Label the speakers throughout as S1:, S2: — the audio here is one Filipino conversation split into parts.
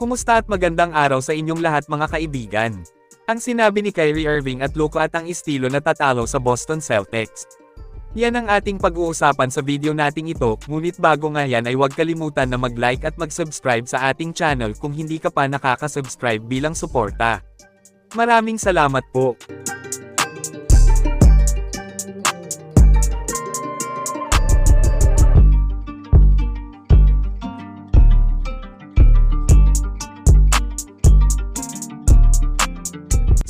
S1: Kumusta at magandang araw sa inyong lahat mga kaibigan. Ang sinabi ni Kyrie Irving at loko at ang estilo na tatalo sa Boston Celtics. Yan ang ating pag-uusapan sa video nating ito, ngunit bago nga yan ay huwag kalimutan na mag-like at mag-subscribe sa ating channel kung hindi ka pa nakaka-subscribe bilang suporta. Maraming salamat po.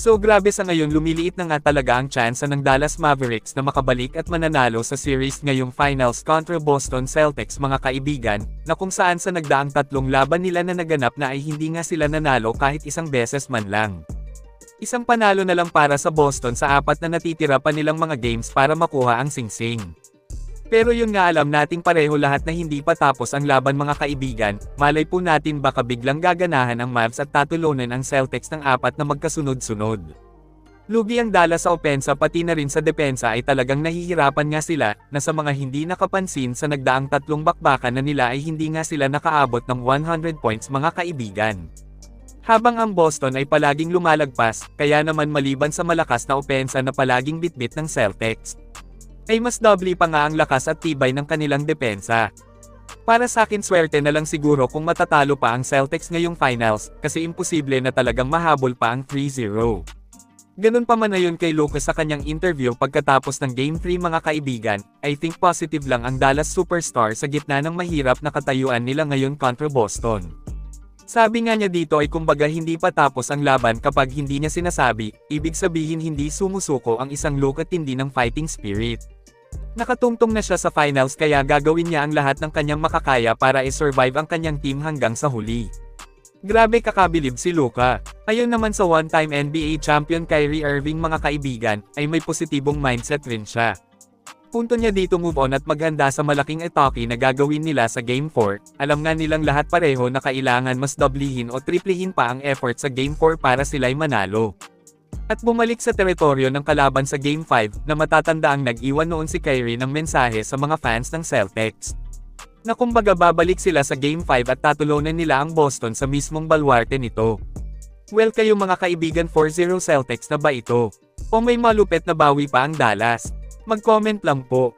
S1: So grabe sa ngayon lumiliit na nga talaga ang tsansa ng Dallas Mavericks na makabalik at mananalo sa series ngayong finals kontra Boston Celtics mga kaibigan, na kung saan sa nagdaang tatlong laban nila na naganap na ay hindi nga sila nanalo kahit isang beses man lang. Isang panalo na lang para sa Boston sa apat na natitira pa nilang mga games para makuha ang singsing. Pero yun nga alam nating pareho lahat na hindi pa tapos ang laban mga kaibigan, malay po natin baka biglang gaganahan ang Mavs at tatulunan ang Celtics ng apat na magkasunod-sunod. Lugi ang Dallas sa opensa pati na rin sa depensa ay talagang nahihirapan nga sila, na sa mga hindi nakapansin sa nagdaang tatlong bakbakan na nila ay hindi nga sila nakaabot ng 100 points mga kaibigan. Habang ang Boston ay palaging lumalagpas, kaya naman maliban sa malakas na opensa na palaging bitbit ng Celtics, ay mas doble pa nga ang lakas at tibay ng kanilang depensa. Para sa akin swerte na lang siguro kung matatalo pa ang Celtics ngayong finals, kasi imposible na talagang mahabol pa ang 3-0. Ganun pa man na yun kay Lucas sa kanyang interview pagkatapos ng Game 3 mga kaibigan, I think positive lang ang Dallas Superstar sa gitna ng mahirap na katayuan nila ngayon kontra Boston. Sabi nga niya dito ay kumbaga hindi pa tapos ang laban kapag hindi niya sinasabi, ibig sabihin hindi sumusuko ang isang look at hindi ng fighting spirit. Nakatungtong na siya sa finals kaya gagawin niya ang lahat ng kanyang makakaya para i-survive ang kanyang team hanggang sa huli. Grabe kakabilib si Luka. Ayon naman sa one-time NBA champion Kyrie Irving mga kaibigan, ay may positibong mindset rin siya. Punto niya dito move on at maghanda sa malaking atake na gagawin nila sa Game 4, alam nga nilang lahat pareho na kailangan mas doblihin o triplihin pa ang effort sa Game 4 para sila'y manalo. At bumalik sa teritoryo ng kalaban sa Game 5 na matatanda ang nag-iwan noon si Kyrie ng mensahe sa mga fans ng Celtics. Na kumbaga babalik sila sa Game 5 at tatulunan nila ang Boston sa mismong balwarte nito. Well kayo mga kaibigan 4-0 Celtics na ba ito? O may malupet na bawi pa ang Dallas? Mag-comment lang po.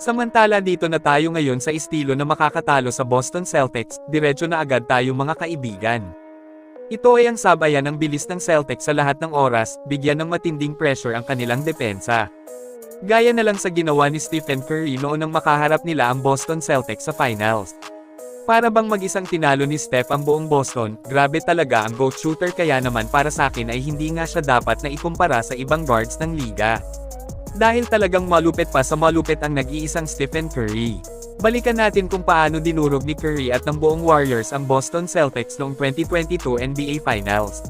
S1: Samantala dito na tayo ngayon sa estilo na makakatalo sa Boston Celtics, diretso na agad tayo mga kaibigan. Ito ay ang sabayan ng bilis ng Celtics sa lahat ng oras, bigyan ng matinding pressure ang kanilang depensa. Gaya na lang sa ginawa ni Stephen Curry noon nang makaharap nila ang Boston Celtics sa finals. Para bang mag-isang tinalo ni Steph ang buong Boston, grabe talaga ang GOAT shooter kaya naman para sa akin ay hindi nga siya dapat na ikumpara sa ibang guards ng liga. Dahil talagang malupit pa sa malupit ang nag-iisang Stephen Curry. Balikan natin kung paano dinurog ni Curry at ng buong Warriors ang Boston Celtics noong 2022 NBA Finals.